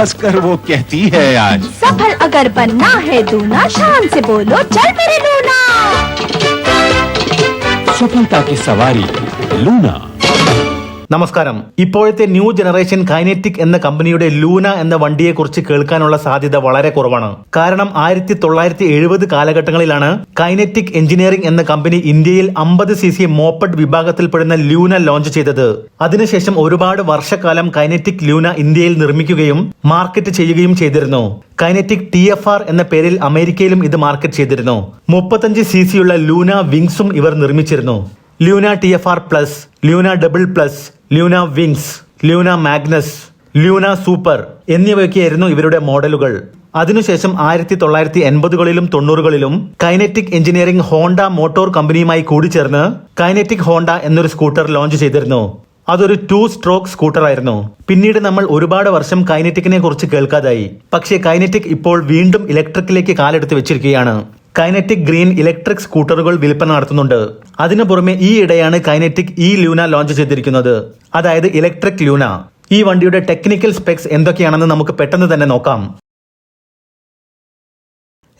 हंसकर वो कहती है आज। सफल अगर बनना है दूना शान से बोलो चल मेरे लूना। सफलता की सवारी लूना। നമസ്കാരം. ഇപ്പോഴത്തെ ന്യൂ ജനറേഷൻ കൈനറ്റിക് എന്ന കമ്പനിയുടെ ലൂന എന്ന വണ്ടിയെക്കുറിച്ച് കേൾക്കാനുള്ള സാധ്യത വളരെ കുറവാണ്. കാരണം ആയിരത്തി തൊള്ളായിരത്തി എഴുപത് കാലഘട്ടങ്ങളിലാണ് കൈനറ്റിക് എഞ്ചിനീയറിംഗ് എന്ന കമ്പനി ഇന്ത്യയിൽ അമ്പത് സി സി മോപ്പഡ് വിഭാഗത്തിൽപ്പെടുന്ന ലൂന ലോഞ്ച് ചെയ്തത്. അതിനുശേഷം ഒരുപാട് വർഷക്കാലം കൈനറ്റിക് ലൂന ഇന്ത്യയിൽ നിർമ്മിക്കുകയും മാർക്കറ്റ് ചെയ്യുകയും ചെയ്തിരുന്നു. കൈനറ്റിക് ടി എഫ് ആർ എന്ന പേരിൽ അമേരിക്കയിലും ഇത് മാർക്കറ്റ് ചെയ്തിരുന്നു. മുപ്പത്തഞ്ച് സി സിയുള്ള ലൂന വിങ്സും ഇവർ നിർമ്മിച്ചിരുന്നു. Luna T F R plus Luna double plus Luna wings Luna Magnus Luna super എന്നിവയൊക്കെയായിരുന്നു ഇവരുടെ മോഡലുകൾ. അതിനുശേഷം ആയിരത്തി തൊള്ളായിരത്തി എൺപതുകളിലും തൊണ്ണൂറുകളിലും കൈനറ്റിക് എഞ്ചിനീയറിംഗ് ഹോണ്ട മോട്ടോർ കമ്പനിയുമായി കൂടിച്ചേർന്ന് കൈനറ്റിക് ഹോണ്ട എന്നൊരു സ്കൂട്ടർ ലോഞ്ച് ചെയ്തിരുന്നു. അതൊരു ടു സ്ട്രോക്ക് സ്കൂട്ടർ ആയിരുന്നു പിന്നീട് നമ്മൾ ഒരുപാട് വർഷം കൈനറ്റിക്കിനെ കുറിച്ച് കേൾക്കാതായി. പക്ഷേ കൈനറ്റിക് ഇപ്പോൾ വീണ്ടും ഇലക്ട്രിക്കിലേക്ക് കാലെടുത്ത് വെച്ചിരിക്കുകയാണ്. കൈനറ്റിക് ഗ്രീൻ ഇലക്ട്രിക് സ്കൂട്ടറുകൾ വിൽപ്പന നടത്തുന്നുണ്ട്. അതിനു പുറമെ ഈ ഇടയാണ് കൈനറ്റിക് ഇ ലൂന ലോഞ്ച് ചെയ്തിരിക്കുന്നത്. അതായത് ഇലക്ട്രിക് ലൂന. ഈ വണ്ടിയുടെ ടെക്നിക്കൽ സ്പെക്സ് എന്തൊക്കെയാണെന്ന് നമുക്ക് പെട്ടെന്ന് തന്നെ നോക്കാം.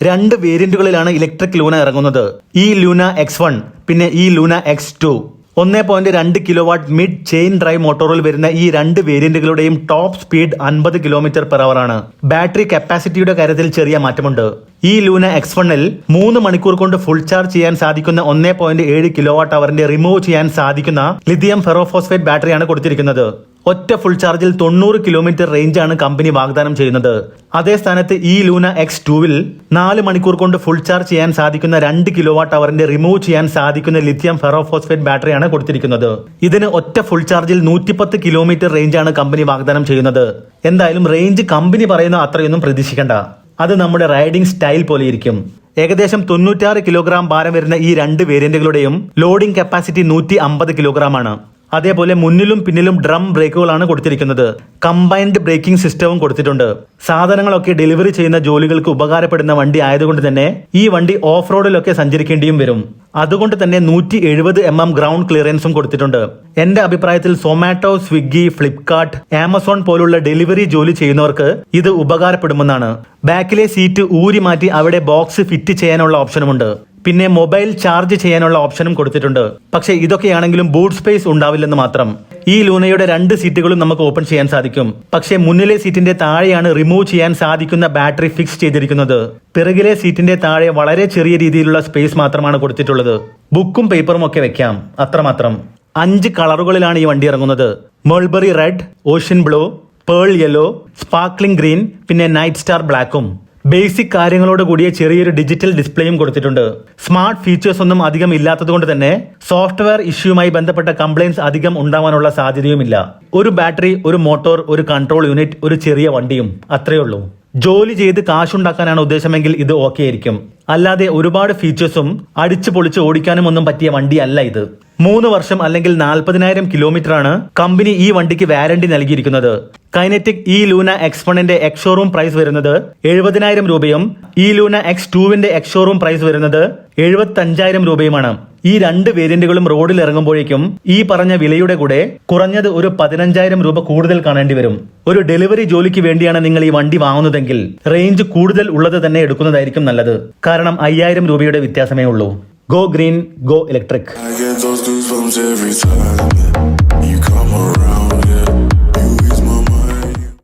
രണ്ട് വേരിയന്റുകളിലാണ് ഇലക്ട്രിക് ലൂന ഇറങ്ങുന്നത്. ഈ ലൂന എക്സ് വൺ പിന്നെ ഈ ലൂന എക്സ് ടു. ഒന്നേ പോയിന്റ് രണ്ട് kilowatt mid chain drive മോട്ടോറിൽ വരുന്ന ഈ രണ്ട് വേരിയന്റുകളുടെയും ടോപ്പ് സ്പീഡ് അൻപത് കിലോമീറ്റർ പെർ അവർ ആണ്. ബാറ്ററി കപ്പാസിറ്റിയുടെ കാര്യത്തിൽ ചെറിയ മാറ്റമുണ്ട്. ഈ ലൂന എക്സ് വണ്ണിൽ മൂന്ന് മണിക്കൂർ കൊണ്ട് ഫുൾ ചാർജ് ചെയ്യാൻ സാധിക്കുന്ന ഒന്നേ പോയിന്റ് ഏഴ് കിലോ വാട്ട് അവറിന്റെ റിമൂവ് ചെയ്യാൻ സാധിക്കുന്ന ലിഥിയം ഫെറോഫോസ്ഫേറ്റ് ബാറ്ററിയാണ് കൊടുത്തിരിക്കുന്നത്. ഒറ്റ ഫുൾ ചാർജിൽ തൊണ്ണൂറ് കിലോമീറ്റർ റേഞ്ചാണ് കമ്പനി വാഗ്ദാനം ചെയ്യുന്നത്. അതേ സ്ഥാനത്ത് ഈ ലൂന എക്സ് ടൂവിൽ നാല് മണിക്കൂർ കൊണ്ട് ഫുൾ ചാർജ് ചെയ്യാൻ സാധിക്കുന്ന രണ്ട് കിലോ വാട്ട് അവറിന്റെ റിമൂവ് ചെയ്യാൻ സാധിക്കുന്ന ലിഥിയം ഫെറോഫോസ്ഫേറ്റ് ബാറ്ററിയാണ് കൊടുത്തിരിക്കുന്നത്. ഇതിന് ഒറ്റ ഫുൾ ചാർജിൽ നൂറ്റിപ്പത്ത് കിലോമീറ്റർ റേഞ്ചാണ് കമ്പനി വാഗ്ദാനം ചെയ്യുന്നത്. എന്തായാലും റേഞ്ച് കമ്പനി പറയുന്ന അത്രയൊന്നും പ്രതീക്ഷിക്കേണ്ട. അത് നമ്മുടെ റൈഡിംഗ് സ്റ്റൈൽ പോലെ ഇരിക്കും ഏകദേശം തൊണ്ണൂറ്റാറ് കിലോഗ്രാം ഭാരം വരുന്ന ഈ രണ്ട് വേരിയന്റുകളുടെയും ലോഡിംഗ് കപ്പാസിറ്റി നൂറ്റി അമ്പത് കിലോഗ്രാം ആണ്. അതേപോലെ മുന്നിലും പിന്നിലും ഡ്രം ബ്രേക്കുകളാണ് കൊടുത്തിരിക്കുന്നത്. കമ്പൈൻഡ് ബ്രേക്കിംഗ് സിസ്റ്റവും കൊടുത്തിട്ടുണ്ട്. സാധനങ്ങളൊക്കെ ഡെലിവറി ചെയ്യുന്ന ജോലികൾക്ക് ഉപകാരപ്പെടുന്ന വണ്ടി ആയതുകൊണ്ട് തന്നെ ഈ വണ്ടി ഓഫ് റോഡിലൊക്കെ സഞ്ചരിക്കേണ്ടിയും വരും. അതുകൊണ്ട് തന്നെ നൂറ്റി എഴുപത് എം എം ഗ്രൗണ്ട് ക്ലിയറൻസും കൊടുത്തിട്ടുണ്ട്. എന്റെ അഭിപ്രായത്തിൽ സൊമാറ്റോ സ്വിഗ്ഗി ഫ്ലിപ്കാർട്ട് ആമസോൺ പോലുള്ള ഡെലിവറി ജോലി ചെയ്യുന്നവർക്ക് ഇത് ഉപകാരപ്പെടുമെന്നാണ്. ബാക്കിലെ സീറ്റ് ഊരി മാറ്റി അവിടെ ബോക്സ് ഫിറ്റ് ചെയ്യാനുള്ള ഓപ്ഷനുമുണ്ട്. പിന്നെ മൊബൈൽ ചാർജ് ചെയ്യാനുള്ള ഓപ്ഷനും കൊടുത്തിട്ടുണ്ട്. പക്ഷേ ഇതൊക്കെയാണെങ്കിലും ബൂട്ട് സ്പേസ് ഉണ്ടാവില്ലെന്ന് മാത്രം. ഈ ലൂനയുടെ രണ്ട് സീറ്റുകളും നമുക്ക് ഓപ്പൺ ചെയ്യാൻ സാധിക്കും. പക്ഷേ മുന്നിലെ സീറ്റിന്റെ താഴെയാണ് റിമൂവ് ചെയ്യാൻ സാധിക്കുന്ന ബാറ്ററി ഫിക്സ് ചെയ്തിരിക്കുന്നത്. പിറകിലെ സീറ്റിന്റെ താഴെ വളരെ ചെറിയ രീതിയിലുള്ള സ്പേസ് മാത്രമാണ് കൊടുത്തിട്ടുള്ളത്. ബുക്കും പേപ്പറും ഒക്കെ വെക്കാം. അത്രമാത്രം. അഞ്ച് കളറുകളിലാണ് ഈ വണ്ടി ഇറങ്ങുന്നത്. Mulberry red ocean blue pearl yellow sparkling green പിന്നെ നൈറ്റ് സ്റ്റാർ ബ്ലാക്കും. ബേസിക് കാര്യങ്ങളോട് കൂടിയ ചെറിയൊരു ഡിജിറ്റൽ ഡിസ്പ്ലേയും കൊടുത്തിട്ടുണ്ട്. സ്മാർട്ട് ഫീച്ചേഴ്സ് ഒന്നും അധികം ഇല്ലാത്തതുകൊണ്ട് തന്നെ സോഫ്റ്റ്വെയർ ഇഷ്യൂമായി ബന്ധപ്പെട്ട കംപ്ലൈൻസ് അധികം ഉണ്ടാവാനുള്ള സാധ്യതയുമില്ല. ഒരു ബാറ്ററി ഒരു മോട്ടോർ ഒരു കൺട്രോൾ യൂണിറ്റ് ഒരു ചെറിയ വണ്ടിയും അത്രയേ ഉള്ളൂ. ജോലി ചെയ്ത് കാശുണ്ടാക്കാനാണ് ഉദ്ദേശമെങ്കിൽ ഇത് ഓക്കെ ആയിരിക്കും അല്ലാതെ ഒരുപാട് ഫീച്ചേഴ്സും അടിച്ചു പൊളിച്ച് ഓടിക്കാനും ഒന്നും പറ്റിയ വണ്ടിയല്ല ഇത്. മൂന്ന് വർഷം അല്ലെങ്കിൽ നാൽപ്പതിനായിരം കിലോമീറ്റർ ആണ് കമ്പനി ഈ വണ്ടിക്ക് വാരണ്ടി നൽകിയിരിക്കുന്നത്. കൈനറ്റിക് ഇ ലൂന എക്സ് വണ്ണിന്റെ എക്സ് ഷോറൂം പ്രൈസ് വരുന്നത് എഴുപതിനായിരം രൂപയും ഇ ലൂന എക്സ് ടുവിന്റെ എക്സ് ഷോറൂം പ്രൈസ് വരുന്നത് എഴുപത്തഞ്ചായിരം രൂപയുമാണ്. ഈ രണ്ട് വേരിയന്റുകളും റോഡിൽ ഇറങ്ങുമ്പോഴേക്കും ഈ പറഞ്ഞ വിലയുടെ കൂടെ കുറഞ്ഞത് ഒരു പതിനഞ്ചായിരം രൂപ കൂടുതൽ കാണേണ്ടി വരും. ഒരു ഡെലിവറി ജോലിക്ക് വേണ്ടിയാണ് നിങ്ങൾ ഈ വണ്ടി വാങ്ങുന്നതെങ്കിൽ റേഞ്ച് കൂടുതൽ ഉള്ളത് തന്നെ എടുക്കുന്നതായിരിക്കും നല്ലത്. കാരണം അയ്യായിരം രൂപയുടെ വ്യത്യാസമേ ഉള്ളൂ. Go green go electric